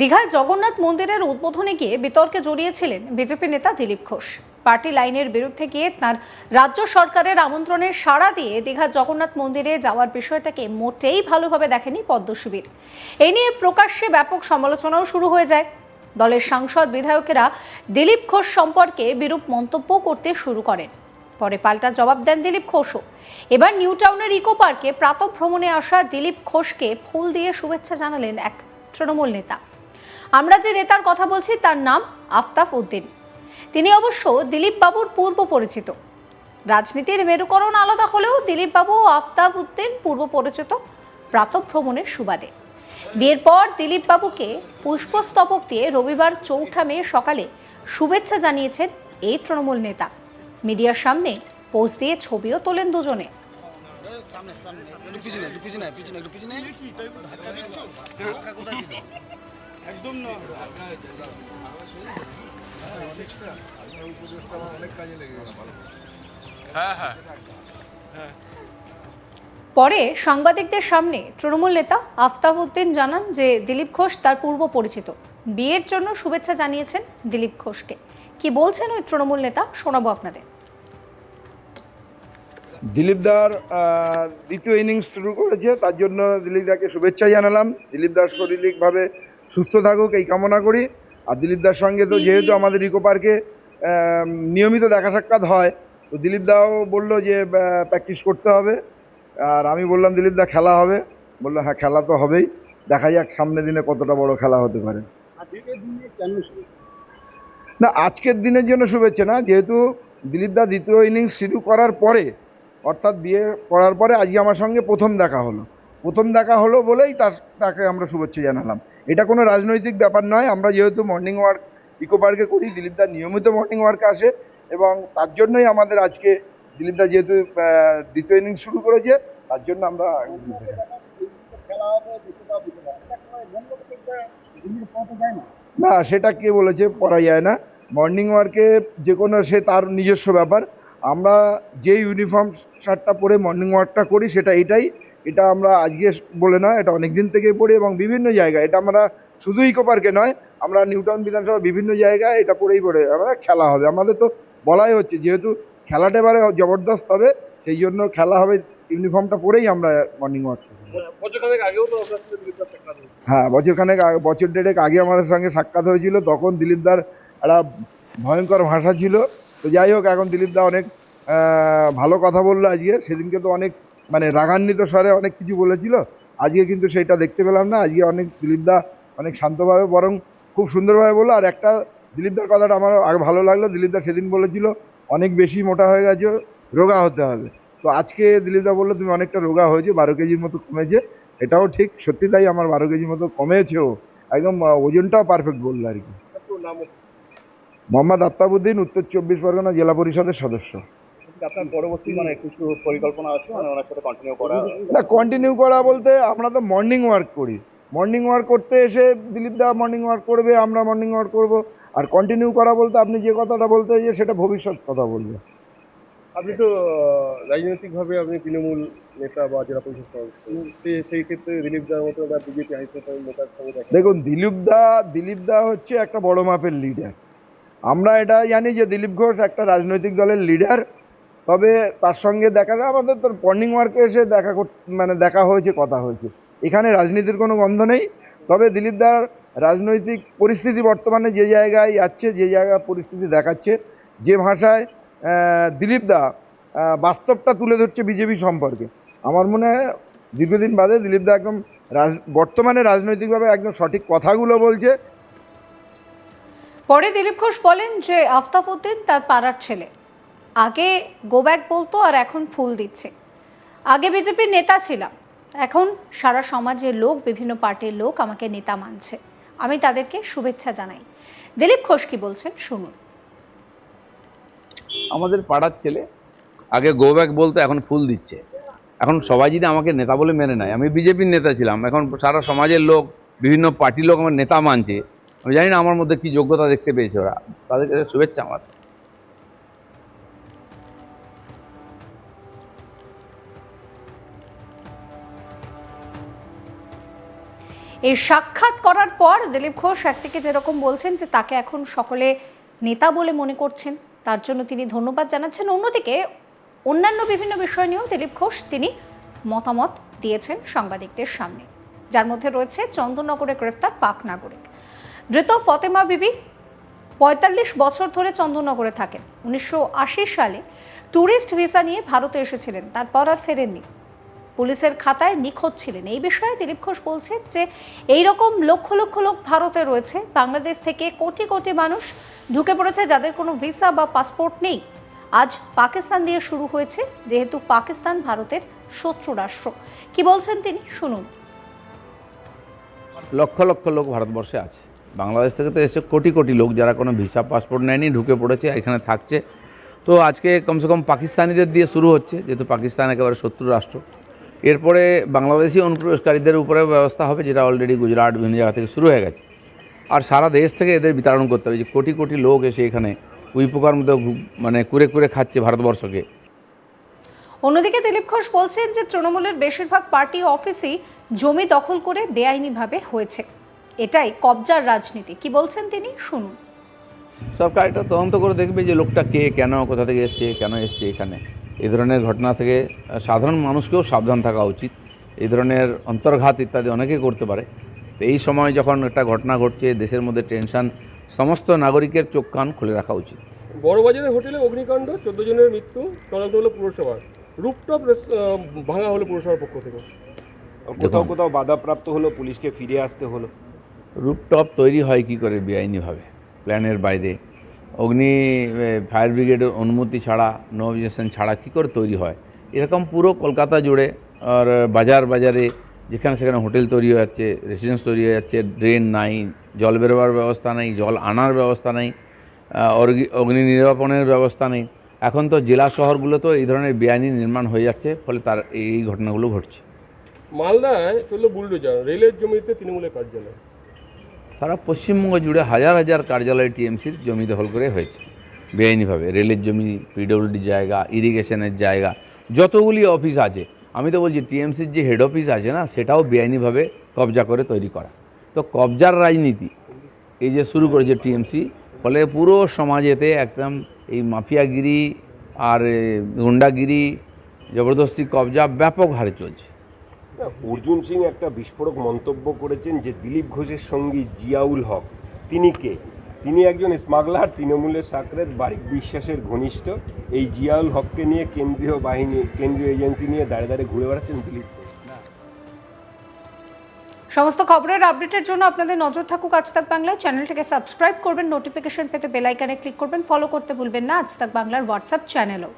দীঘায় জগন্নাথ মন্দিরের উদ্বোধনে গিয়ে বিতর্কে জড়িয়েছিলেন বিজেপি নেতা দিলীপ ঘোষ। পার্টি লাইনের বিরুদ্ধে গিয়ে তার রাজ্য সরকারের আমন্ত্রণের সাড়া দিয়ে দীঘার জগন্নাথ মন্দিরে যাওয়ার বিষয়টাকে মোটেই ভালোভাবে দেখেনি পদ্ম শিবির। এই নিয়ে প্রকাশ্যে ব্যাপক সমালোচনাও শুরু হয়ে যায়। দলের সাংসদ বিধায়কেরা দিলীপ ঘোষ সম্পর্কে বিরূপ মন্তব্য করতে শুরু করেন। পরে পাল্টা জবাব দেন দিলীপ ঘোষও। এবার নিউ টাউনের ইকো পার্কে প্রাতঃভ্রমণে আসা দিলীপ ঘোষকে ফুল দিয়ে শুভেচ্ছা জানালেন এক তৃণমূল নেতা। আমরা যে নেতার কথা বলছি তার নাম আফতাব উদ্দিন। তিনি অবশ্য দিলীপ বাবুর পূর্ব পরিচিত। রাজনীতির মেরুকরণ আলাদা হলেও দিলীপ বাবু ও আফতাব উদ্দিন পূর্ব পরিচিত প্রাতঃভ্রমণের সুবাদে। বিয়ের পর দিলীপ বাবুকে পুষ্পস্তবক দিয়ে রবিবার চৌঠা মে সকালে শুভেচ্ছা জানিয়েছেন এই তৃণমূল নেতা। মিডিয়ার সামনে পোজ দিয়ে ছবিও তোলেন দুজনে। সামনে সামনে পিছনে পিছনে পিছনে পিছনে। একদম না। হ্যাঁ হ্যাঁ। পরে সাংবাদিকদের সামনে তৃণমূল নেতা আফতাব উদ্দিন জানান যে দিলীপ ঘোষ তার পূর্ব পরিচিত। বিয়ের জন্য শুভেচ্ছা জানিয়েছেন দিলীপ ঘোষকে। কি বলছেন ওই তৃণমূল নেতা? শোনাবো আপনাদের। দিলীপ দার আহ, দ্বিতীয় ইনিংস শুরু করেছে তার জন্য দিলীপ দাকে শুভেচ্ছা জানালাম। দিলীপ দার শারীরিকভাবে সুস্থ থাকুক এই কামনা করি। আর দিলীপ দার সঙ্গে তো যেহেতু আমাদের ইকো পার্কে নিয়মিত দেখা সাক্ষাৎ হয় তো দিলীপ দাও বলল যে প্র্যাকটিস করতে হবে। আর আমি বললাম দিলীপ দা খেলা হবে। বলল হ্যাঁ খেলা তো হবেই। দেখা যাক সামনের দিনে কতটা বড় খেলা হতে পারে। না আজকের দিনের জন্য শুভেচ্ছা না। যেহেতু দিলীপ দা দ্বিতীয় ইনিংস শুরু করার পরে অর্থাৎ বিয়ে করার পরে আজকে আমার সঙ্গে প্রথম দেখা হলো। প্রথম দেখা হলো বলেই তার তাকে আমরা শুভেচ্ছা জানালাম। এটা কোনো রাজনৈতিক ব্যাপার নয়। আমরা যেহেতু মর্নিং ওয়ার্ক ইকো পার্কে করি, দিলীপ দা নিয়মিত মর্নিং ওয়ার্কে আসে এবং তার জন্যই আমাদের আজকে দিলীপ দা যেহেতু দ্বিতীয় ইনিংস শুরু করেছে, তার জন্য আমরা না, সেটা কে বলেছে পড়া যায় না। মর্নিং ওয়ার্কে যে কোনো সে তার নিজস্ব ব্যাপার। আমরা যে ইউনিফর্ম শার্টটা পরে মর্নিং ওয়ার্কটা করি, সেটা এটাই এটা আমরা আজকে বলে নয় এটা অনেক দিন থেকেই পড়ি এবং বিভিন্ন জায়গায় এটা আমরা শুধু ইকো পার্কে নয় আমরা নিউটাউন বিধানসভা বিভিন্ন জায়গায় এটা পড়েই পড়ে আমরা খেলা হবে। আমাদের তো বলাই হচ্ছে যেহেতু খেলাটা এবারে জবরদস্ত হবে সেই জন্য খেলা হবে ইউনিফর্মটা পরেই আমরা মর্নিং ওয়াক। হ্যাঁ বছরখানেক আগে বছর দেড়েক আগে আমাদের সঙ্গে সাক্ষাৎ হয়েছিল তখন দিলীপদার একটা ভয়ঙ্কর ভাষা ছিল। তো যাই হোক এখন দিলীপদা অনেক ভালো কথা বলল আজকে সেদিনকে তো অনেক মানে রাগান্বিত স্বরে অনেক কিছু বলেছিল। আজকে কিন্তু সেটা দেখতে পেলাম না। আজকে অনেক দিলীপদা অনেক শান্তভাবে বরং খুব সুন্দরভাবে বলল। আর একটা দিলীপদার কথাটা আমার আগে ভালো লাগল। দিলীপদা সেদিন বলেছিল অনেক বেশি মোটা হয়ে গেছে রোগা হতে হবে। তো আজকে দিলীপদা বলল তুমি অনেকটা রোগা হয়েছে বারো কেজির মতো কমেছে। এটাও ঠিক সত্যি তাই আমার বারো কেজির মতো কমেছেও একদম ওজনটাও পারফেক্ট বলল আর কি। মোহাম্মদ আত্তাবুদ্দিন উত্তর চব্বিশ পরগনা জেলা পরিষদের সদস্য। আপনার পরবর্তী মানে কিছু পরিকল্পনা আছে? মানে ওনার সাথে কন্টিনিউ করা? না কন্টিনিউ করা বলতে আমরা তো মর্নিং ওয়ার্ক করি। মর্নিং ওয়ার্ক করতে এসে দিলীপ দা মর্নিং ওয়ার্ক করবে আমরা মর্নিং ওয়ার্ক করব। আর কন্টিনিউ করা বলতে আপনি যে কথাটা বলতে যে সেটা ভবিষ্যৎ কথা বলবে। আপনি তো রাজনৈতিক ভাবে আপনি তৃণমূল নেতা বা জেলা পরিষদ সেই ক্ষেত্রে দিলীপ দার মতো বা বিজেপি নেতার সঙ্গে দেখুন দিলীপ দা দিলীপ দা হচ্ছে একটা বড় মাপের লিডার আমরা এটা জানি যে দিলীপ ঘোষ একটা রাজনৈতিক দলের লিডার তবে তার সঙ্গে দেখা যায়, আমাদের তো মর্নিং ওয়ার্কে এসে দেখা মানে দেখা হয়েছে, কথা হয়েছে। এখানে রাজনীতির কোনো গন্ধ নেই, তবে দিলীপ দার রাজনৈতিক পরিস্থিতি বর্তমানে যে জায়গায় যাচ্ছে, যে জায়গায় পরিস্থিতি দেখাচ্ছে, যে ভাষায় দিলীপ দা বাস্তবটা তুলে ধরছে বিজেপি সম্পর্কে। আমার মনে হয়, দীর্ঘদিন বাদে দিলীপ দা একদম রাজ, বর্তমানে রাজনৈতিকভাবে একদম সঠিক কথাগুলো বলছে। পরে দিলীপ ঘোষ বলেন যে আফতাব উদ্দিন তার পাড়ার ছেলে। আগে গো ব্যাক বলতো আর এখন ফুল দিচ্ছে। আগে বিজেপির নেতা ছিলাম। এখন সারা সমাজের লোক, বিভিন্ন পার্টির লোক আমাকে নেতা মানছে। আমি তাদেরকে শুভেচ্ছা জানাই। দিলীপ ঘোষ কি বলছেন? শুনুন। আমাদের পাড়ার ছেলে আগে গো ব্যাক বলতো, এখন ফুল দিচ্ছে। এখন সবাই যদি আমাকে নেতা বলে মেনে নেয়, আমি বিজেপির নেতা ছিলাম। এখন সারা সমাজের লোক, বিভিন্ন পার্টির লোক আমার নেতা মানছে। আমি জানি না আমার মধ্যে কি যোগ্যতা দেখতে পেয়েছে ওরা। তাদের কাছে শুভেচ্ছা আমার। এই সাক্ষাৎ করার পর দিলীপ ঘোষ একদিকে যেরকম বলছেন যে তাকে এখন সকলে নেতা বলে মনে করছেন, তার জন্য তিনি ধন্যবাদ জানাচ্ছেন। অন্যদিকে অন্যান্য বিভিন্ন বিষয় নিয়েও দিলীপ ঘোষ তিনি মতামত দিয়েছেন সাংবাদিকদের সামনে, যার মধ্যে রয়েছে চন্দননগরে গ্রেফতার পাক নাগরিক। ধৃত ফতেমা বিবি পঁয়তাল্লিশ বছর ধরে চন্দননগরে থাকেন। উনিশশো আশি সালে ট্যুরিস্ট ভিসা নিয়ে ভারতে এসেছিলেন, তারপর আর ফেরেননি। পুলিশের খাতায় নিখোঁজ ছিলেন। এই বিষয়ে দিলীপ ঘোষ বলছেন যে এই রকম লক্ষ লক্ষ লোক ভারতে রয়েছে। বাংলাদেশ থেকে কোটি কোটি মানুষ ঢুকে পড়েছে যাদের কোনো ভিসা বা পাসপোর্ট নেই। আজ পাকিস্তান দিয়ে শুরু হয়েছে, যেহেতু পাকিস্তান ভারতের শত্রু রাষ্ট্র। কি বলছেন তিনি? শুনুন। লক্ষ লক্ষ লোক ভারতবর্ষে আছে। বাংলাদেশ থেকে তো এসে কোটি কোটি লোক যারা কোনো ভিসা, পাসপোর্ট নেয়নি, ঢুকে পড়েছে, এখানে থাকছে। তো আজকে কমসে কম পাকিস্তানিদের দিয়ে শুরু হচ্ছে, যেহেতু পাকিস্তান একেবারে শত্রু রাষ্ট্র। এরপরে বাংলাদেশি অনুপ্রবেশকারীদের উপরে ব্যবস্থা হবে যেটা অলরেডি গুজরাট বিভিন্ন জায়গা থেকে শুরু হয়ে গেছে। আর সারা দেশ থেকে এদের বিতরণ করতে হবে যে কোটি কোটি লোক এসে এখানে উই পোকার মতো মানে কুরে কুরে খাচ্ছে ভারতবর্ষকে। অন্যদিকে দিলীপ ঘোষ বলছেন যে তৃণমূলের বেশিরভাগ পার্টি অফিসই জমি দখল করে বেআইনিভাবে হয়েছে। এটাই কবজার রাজনীতি। কি বলছেন তিনি? শুনুন। সরকার এটা তদন্ত করে দেখবে যে লোকটা কে কেন কোথা থেকে এসছে কেন এসছে এখানে। এই ধরনের ঘটনা থেকে সাধারণ মানুষকেও সাবধান থাকা উচিত। এই ধরনের অন্তর্ঘাত ইত্যাদি অনেকে করতে পারে। তো এই সময় যখন একটা ঘটনা ঘটছে দেশের মধ্যে টেনশন সমস্ত নাগরিকের চোখ কান খুলে রাখা উচিত। বড়বাজারের হোটেলে অগ্নিকাণ্ড চোদ্দ জনের মৃত্যু তদন্ত হলো পুরসভার। রুপটপ ভাঙা হলো পুরসভার পক্ষ থেকে। কোথাও কোথাও বাধাপ্রাপ্ত হলো পুলিশকে ফিরে আসতে হলো। রুপটপ তৈরি হয় কি করে বেআইনিভাবে? প্ল্যানের বাইরে অগ্নি ফায়ার ব্রিগেডের অনুমতি ছাড়া নো অবজেকশন ছাড়া কী করে তৈরি হয়? এরকম পুরো কলকাতা জুড়ে, আর বাজার বাজারে, যেখানে সেখানে হোটেল তৈরি হয়ে যাচ্ছে রেসিডেন্স তৈরি হয়ে যাচ্ছে ড্রেন নাই, জল বেরোবার ব্যবস্থা নেই, জল আনার ব্যবস্থা নেই অগ্নি নির্বাপনের ব্যবস্থা নেই। এখন তো জেলা শহরগুলোতেও এই ধরনের বেআইনি নির্মাণ হয়ে যাচ্ছে, ফলে তার এই ঘটনাগুলো ঘটছে। মালদায় চলল বুলডোজার, রেলের জমিতে তৃণমূলের কার্যালয়। সারা পশ্চিমবঙ্গ জুড়ে হাজার হাজার কার্যালয় টিএমসির জমি দখল করে হয়েছে, বেআইনিভাবে। রেলের জমি পিডব্লিউডি জায়গা ইরিগেশনের জায়গা, যতগুলি অফিস আছে, আমি তো বলছি টিএমসির যে হেড অফিস আছে না, সেটাও বেআইনিভাবে কবজা করে তৈরি করা। তো কবজার রাজনীতি, এই যে শুরু করেছে টিএমসি, ফলে পুরো সমাজেতে একদম এই মাফিয়াগিরি আর গুন্ডাগিরি, জবরদস্তি কবজা ব্যাপক হারে চলছে। অর্জুন সিং একটা বিস্ফোরক মন্তব্য করেছেন যে দিলীপ ঘোষের সঙ্গী জিয়াউল হক। তিনি কে? তিনি একজন স্মাগলার, তৃণমূলের সাকরেত, বারিক বিশ্বাসের ঘনিষ্ঠ। এই জিয়াউল হককে নিয়ে কেন্দ্রীয় বাহিনী, কেন্দ্রীয় এজেন্সি নিয়ে দাঁড়িয়ে দাঁড়িয়ে ঘুরে বেড়াচ্ছেন দিলীপ। সমস্ত খবরের আপডেটের জন্য আপনাদের নজর থাকুক আজ তাক বাংলায়। চ্যানেলটিকে সাবস্ক্রাইব করবেন, নোটিফিকেশন পেতে বেল আইকনে ক্লিক করবেন। ফলো করতে ভুলবেন না। আজ তাক বাংলার হোয়াটসঅ্যাপ চ্যানেলও।